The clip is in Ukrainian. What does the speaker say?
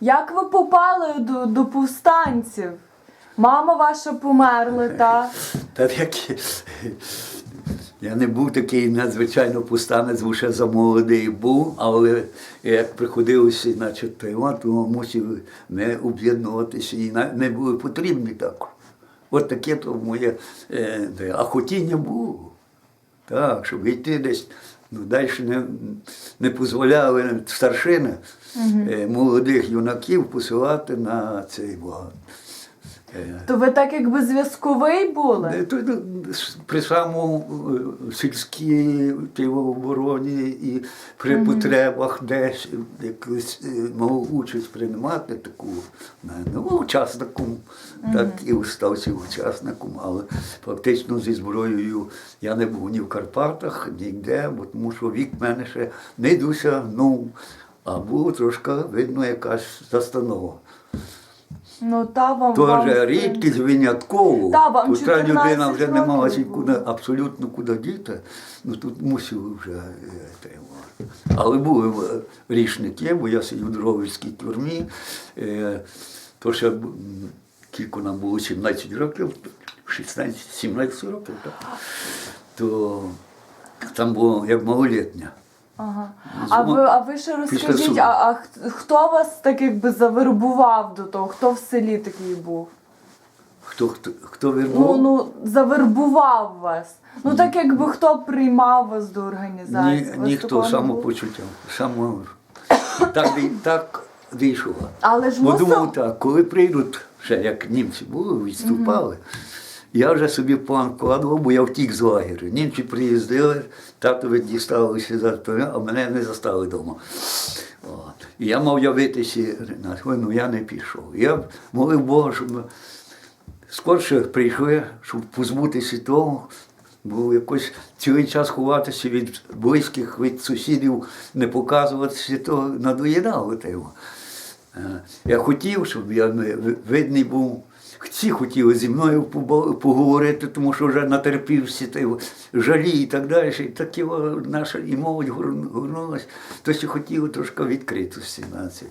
Як ви попали до, до повстанців? Мама ваша померла, та? Та як я не був такий надзвичайно повстанець, бо ще замолодий був, але як приходилося, значить, Тайван, то мусив не об'єднуватися і не були потрібні так. От таке то моє е, а хотіння було. Так, щоб йти десь, ну далі не, не дозволяли старшини угу. молодих юнаків посилати на цей багат. То ви так якби зв'язковий були? Е, то, ну, При самому е, сільській обороні і при потребах десь якусь е, мав участь приймати таку, ну, учасником, так і стався учасником, але фактично зі зброєю я не був ні в Карпатах, ніде, бо тому що вік мене ще не досягнув, а було трошки видно якась застанова. Ну та вам. вам Теж рідкість винятково. Та, вам Тут та 14 людина вже не мала років куди, абсолютно куди діти. Ну тут мусив вже е, те. Але були е, рішники, бо я сидів в Дроговській тюрмі. Е, То ще м, кілько нам було 17 років, 16-17 років, так. то там було як малолітня. Ага. А ви, а ви ще розкажіть, суду. а, а х- хто вас так якби завербував до того? Хто в селі такий був? Хто, хто, хто Ну, вербував? ну завербував вас. Ну так якби хто приймав вас до організації? Ні, вас ніхто такого не було? самопочуття. Само, так, вий- так вийшло. Але ж Бо мусив- думав так, коли прийдуть, ще як німці були, відступали, я вже собі план вкладував, бо я втік з лагерю. Німці приїздили, татові дісталися за а мене не застали вдома. І я мав явитися на ну я не пішов. Я молив Бога, щоб скорше прийшли, щоб позбутися того, бо якось цілий час ховатися від близьких, від сусідів, не показуватися, то надоїдало. Е, Я хотів, щоб я видний був. Всі хотіли зі мною поговорити, тому що вже натерпівся жалі і так далі. І такі його наша і молодь горнулася, то що хотіли трошки відкритості нації.